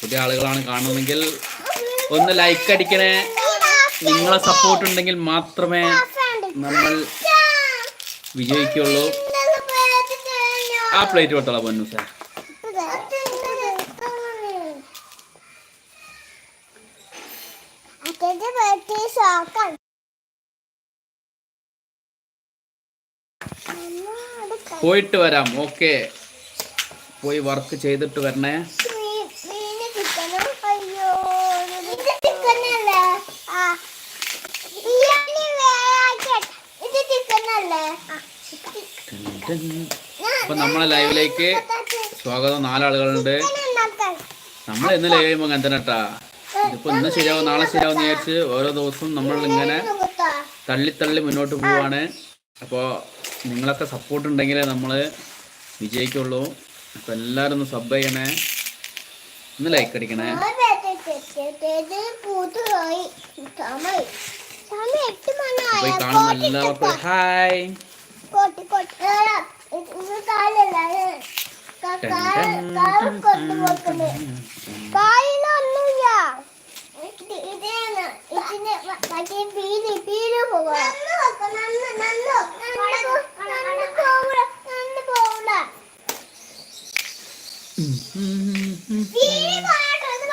പുതിയ ആളുകളാണ് കാണുന്നതെങ്കിൽ ഒന്ന് ലൈക്ക് അടിക്കണേ. നിങ്ങളെ സപ്പോർട്ട് ഉണ്ടെങ്കിൽ മാത്രമേ നമ്മൾ വിജയിക്കുള്ളൂ. ആ പ്ലേറ്റ് കൊടുത്തോളാം പൊന്നു സാർ അച്ഛന്റെ ബർത്ത്ഡേ ഷോക്കാണ് പോയിട്ട് വരാം ഓക്കെ പോയി വർക്ക് ചെയ്തിട്ട് വരണേ. അപ്പൊ നമ്മളെ ലൈവിലേക്ക് സ്വാഗതം നാലാളുകളുണ്ട്. നമ്മൾ ഇന്ന് ലൈവ് ചെയ്യുമ്പോൾ അങ്ങനെ ഇതിപ്പോ ഇന്ന് ശരിയാവും നാളെ ശരിയാവും വിചാരിച്ച് ഓരോ ദിവസവും നമ്മൾ ഇങ്ങനെ തള്ളി തള്ളി മുന്നോട്ട് പോവാണ്. അപ്പോൾ നിങ്ങളൊക്കെ സപ്പോർട്ട് ഉണ്ടെങ്കിലേ നമ്മൾ വിജയിക്കുള്ളൂ. അപ്പോൾ എല്ലാവരും ഒന്ന് സബ് ചെയ്യണേ. ഒന്ന് ലൈക്ക് അടിക്കണേ. മണിയായ കാണുന്ന എല്ലാവർക്കും ഹായ് ഇത് കാലല്ല ഇതിന് മറ്റേ പീലി പീലി പോകണം പീലി പോകട്ടെ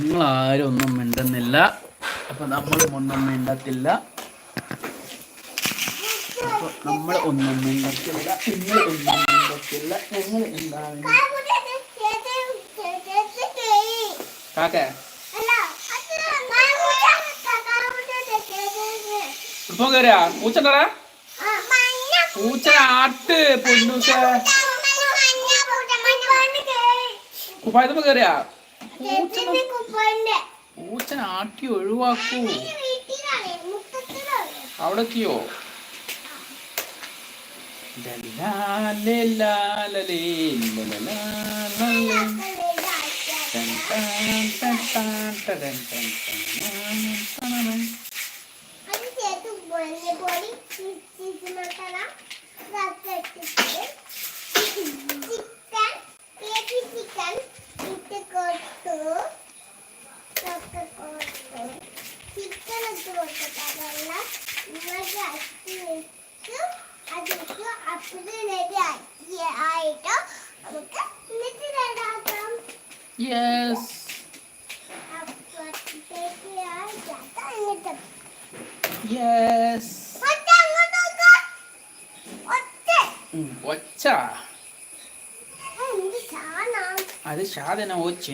നിങ്ങൾ ആരും ഒന്നും മിണ്ടുന്നില്ല. അപ്പൊ നമ്മളും ഒന്നും മിണ്ടത്തില്ല. അപ്പൊ നമ്മൾ ഒന്നും മിണ്ടത്തില്ല. നിങ്ങൾ ഒന്നും മിണ്ടത്തില്ല. ഞങ്ങൾ എന്താണ്? കാക്കേ? കയറിയാ പൂച്ച ആട്ട് കുപ്പായത്തുമ്പോ കയറിയാ പൂച്ചനെ ആട്ടി ഒഴിവാക്കൂ അവിടെ എത്തിയോ ഒറ്റ. ഉം, ഒച്ച? അത് സാധന ഒച്ച.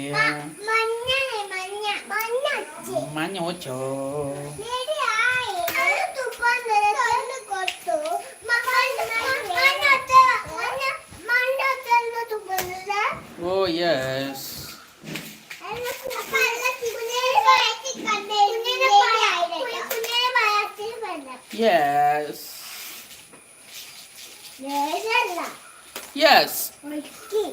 മഞ്ഞ ഒച്ചോ കണ്ടേ. യെസ് ലേശല്ല. യെസ് ഒഴുക്കി.